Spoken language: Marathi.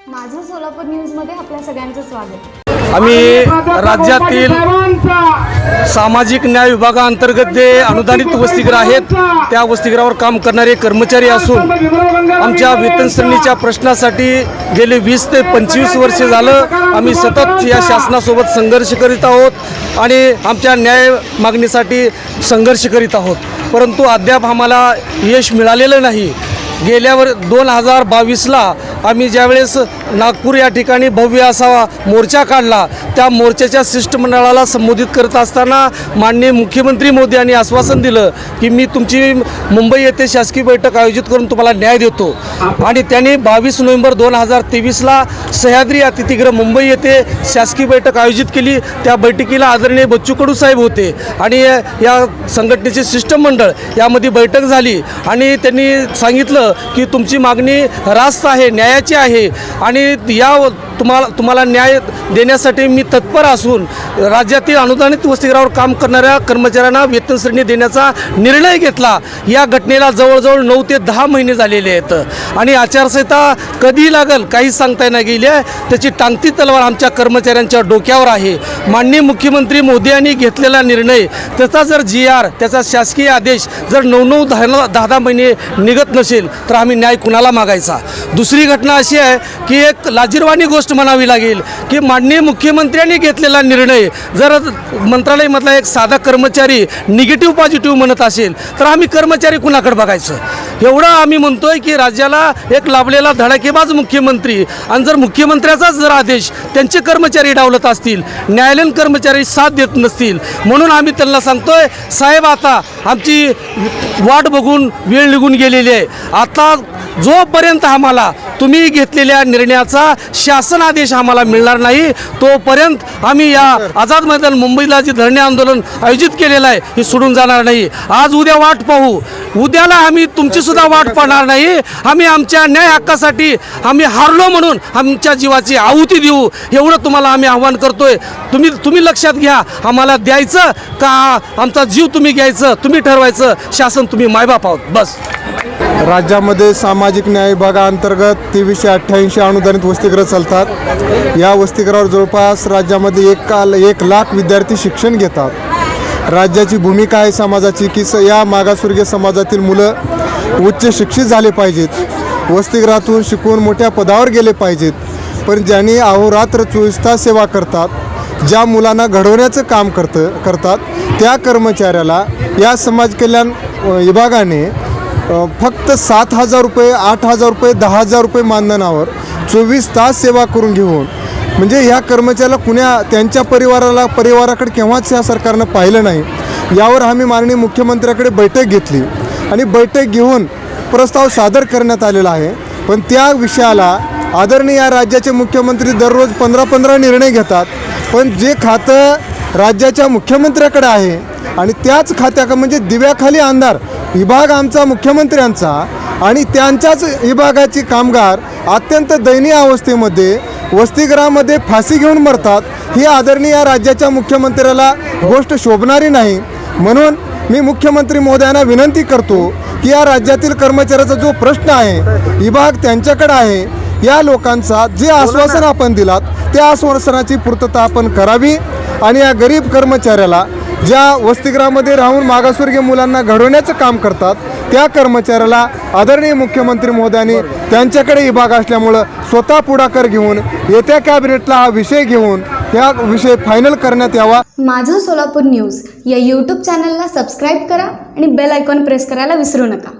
सोलापूर न्यूजमध्ये आपल्या सगळ्यांचं स्वागत. आम्ही राज्यातील सामाजिक न्याय विभागाअंतर्गत जे अनुदानित वसतिगृह आहेत त्या वसतिगृहावर काम करणारे कर्मचारी असून आमच्या वेतन श्रेणीच्या प्रश्नासाठी गेले वीस ते पंचवीस वर्षे झालं. आम्ही सतत या शासनासोबत संघर्ष करीत आहोत आणि आमच्या न्याय मागणीसाठी संघर्ष करीत आहोत. परंतु अद्याप आम्हाला यश मिळालेलं नाही. गेल्यावर दोन हजार बावीसला आम्ही ज्यावेळेस नागपूर या ठिकाणी भव्य असा मोर्चा काढला त्या मोर्चाच्या शिष्टमंडळाला संबोधित करत असताना माननीय मुख्यमंत्री मोदी यांनी आश्वासन दिलं की मी तुमची मुंबई येथे शासकीय बैठक आयोजित करून तुम्हाला न्याय देतो. आणि त्यांनी बावीस नोव्हेंबर दोन हजार तेवीसला सह्याद्री अतिथीगृह मुंबई येथे शासकीय बैठक आयोजित केली. त्या बैठकीला आदरणीय बच्चू कडू साहेब होते आणि या संघटनेचे शिष्टमंडळ यामध्ये बैठक झाली. आणि त्यांनी सांगितलं की तुमची मागणी रास्त आहे न्याय न्यायाची आहे. आणि या तुम्हाला तुम्हाला न्याय देण्यासाठी मी तत्पर असून राज्यातील अनुदानित वसतिगृहावर काम करणाऱ्या कर्मचाऱ्यांना वेतन श्रेणी देण्याचा निर्णय घेतला. या घटनेला जवळजवळ नऊ ते दहा महिने झालेले आहेत. आणि आचारसंहिता कधी लागल काहीच सांगता येणार गेली आहे. त्याची टांगती तलवार आमच्या कर्मचाऱ्यांच्या डोक्यावर आहे. माननीय मुख्यमंत्री मोदी यांनी घेतलेला निर्णय त्याचा जर जी आर त्याचा शासकीय आदेश जर नऊ नऊ दहा दहा दहा महिने निघत नसेल तर आम्ही न्याय कुणाला मागायचा? दुसरी घटना अशी आहे की एक लाजीरवाणी गोष्ट म्हणावी लागेल की माननीय मुख्यमंत्र्यांनी घेतलेला निर्णय जर मंत्रालयामधला एक साधा कर्मचारी निगेटिव्ह पॉझिटिव्ह म्हणत असेल तर आम्ही कर्मचारी कुणाकडे बघायचं? एवढं आम्ही म्हणतोय की राज्याला एक लाभलेला धडाकेबाज मुख्यमंत्री आणि जर मुख्यमंत्र्याचाच जर आदेश त्यांचे कर्मचारी डावलत असतील न्यायालयीन कर्मचारी साथ देत नसतील म्हणून आम्ही त्यांना सांगतोय साहेब आता आमची वाट बघून वेळ निघून गेलेली आहे. आता जोपर्यंत आम्हाला तुम्ही घेतलेल्या निर्णयाचा शासन आदेश आम्हाला मिळणार नाही. तोपर्यंत आम्ही या आझाद मैदान मुंबईला जे धरणे आंदोलन आयोजित केलेलं आहे हे सोडून जाणार नाही. आज उद्या वाट पाहू. उद्याला आम्ही तुमचीसुद्धा वाट पाहणार नाही. आम्ही आमच्या न्याय हक्कासाठी आम्ही हारलो म्हणून आमच्या जीवाची आहुती देऊ. एवढं तुम्हाला आम्ही आव्हान करतोय. तुम्ही तुम्ही लक्षात घ्या. आम्हाला द्यायचं का आमचा जीव तुम्ही घ्यायचं तुम्ही ठरवायचं. शासन तुम्ही मायबाप आहोत. बस. राज्यामध्ये सामाजिक न्याय विभागाअंतर्गत तेवीसशे अठ्ठ्याऐंशी अनुदानित वसतिगृह चालतात. या वसतिगृहावर जवळपास राज्यामध्ये एक काल एक लाख विद्यार्थी शिक्षण घेतात. राज्याची भूमिका आहे समाजाची की स या मागासवर्गीय समाजातील मुलं उच्च शिक्षित झाले पाहिजेत. वसतिगृहातून शिकून मोठ्या पदावर गेले पाहिजेत. पण ज्यांनी अहोरात्र चोवीस तास सेवा करतात ज्या मुलांना घडवण्याचं काम करतं करतात त्या कर्मचाऱ्याला या समाज कल्याण विभागाने फक्त सात हजार रुपये आठ हजार रुपये दहा हजार रुपये मानधनावर चोवीस तास सेवा करून घेऊन म्हणजे ह्या कर्मचाऱ्याला कुण्या त्यांच्या परिवाराला परिवाराकडे केव्हाच ह्या सरकारनं पाहिलं नाही यावर आम्ही माननीय मुख्यमंत्र्याकडे बैठक घेतली. आणि बैठक घेऊन प्रस्ताव सादर करण्यात आलेला आहे. पण त्या विषयाला आदरणीय या राज्याचे मुख्यमंत्री दररोज पंधरा पंधरा निर्णय घेतात. पण जे खातं राज्याच्या मुख्यमंत्र्याकडे आहे आणि त्याच खात्याकडे म्हणजे दिव्याखाली अंधार विभाग आमचा मुख्यमंत्र्यांचा आणि त्यांच्याच विभागाची कामगार अत्यंत दयनीय अवस्थेमध्ये वसतिगृहामध्ये फाशी घेऊन मरतात ही आदरणीय या राज्याच्या मुख्यमंत्र्याला गोष्ट शोभणारी नाही. म्हणून मी मुख्यमंत्री महोदयांना विनंती करतो की या राज्यातील कर्मचाऱ्याचा जो प्रश्न आहे विभाग त्यांच्याकडे आहे या लोकांचा जे आश्वासन आपण दिलात त्या आश्वासनाची पूर्तता आपण करावी आणि या गरीब कर्मचाऱ्याला ज्या वसतिगृहामध्ये राहून मागासवर्गीय मुलांना घडवण्याचं काम करतात त्या कर्मचाऱ्याला आदरणीय मुख्यमंत्री महोदयांनी त्यांच्याकडे विभाग असल्यामुळं स्वतः पुढाकार घेऊन येत्या कॅबिनेटला हा विषय घेऊन या विषय फायनल करण्यात यावा. माझं सोलापूर न्यूज या यूट्यूब चॅनलला सबस्क्राईब करा आणि बेल आयकॉन प्रेस करायला विसरू नका.